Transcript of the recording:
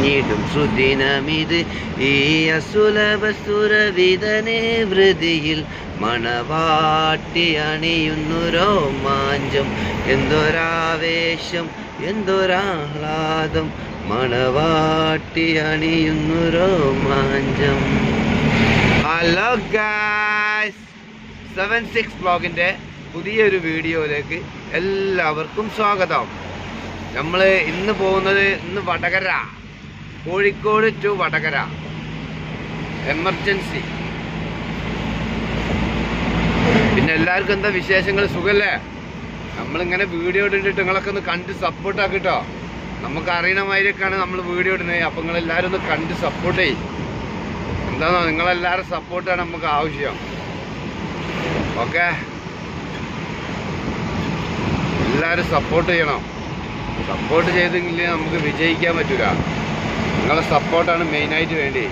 വിരിഞ്ഞിടും സുദിനമിത്. ഈ അസുലഭസുരവിതനെ വൃതിയിൽ മണവാട്ടി അണിയുന്നു രോമാഞ്ചം. എന്തൊരാവേശം എന്തൊരാഹ്ലാദം. മണവാട്ടി അണിയുന്നു രോമാഞ്ചം. Hello guys. സെവൻ സിക്സ് ബ്ലോഗിന്റെ പുതിയൊരു വീഡിയോയിലേക്ക് എല്ലാവർക്കും സ്വാഗതം. നമ്മൾ ഇന്ന് പോകുന്നത് ഇന്ന് വടകര കോഴിക്കോട് ടു വടകര. എമർജൻസി പിന്നെ എല്ലാവർക്കും എന്താ വിശേഷങ്ങൾ? സുഖല്ലേ? നമ്മളിങ്ങനെ വീഡിയോ ഇട്ടിട്ട് നിങ്ങളൊക്കെ ഒന്ന് കണ്ട് സപ്പോർട്ട് ആക്കിട്ടോ. നമുക്ക് അറിയണ മാതിരിയൊക്കെയാണ് നമ്മൾ വീഡിയോ ഇടുന്നത്. അപ്പം നിങ്ങളെല്ലാവരും ഒന്ന് കണ്ട് സപ്പോർട്ട് ചെയ്യും. എന്താണോ നിങ്ങളെല്ലാവരും സപ്പോർട്ടാണ് നമുക്ക് ആവശ്യം. ഓക്കെ? എല്ലാവരും സപ്പോർട്ട് ചെയ്യണം. സപ്പോർട്ട് ചെയ്തെങ്കിലേ നമുക്ക് വിജയിക്കാൻ പറ്റൂല. നിങ്ങളെ സപ്പോർട്ടാണ് മെയിനായിട്ട് വേണ്ടി.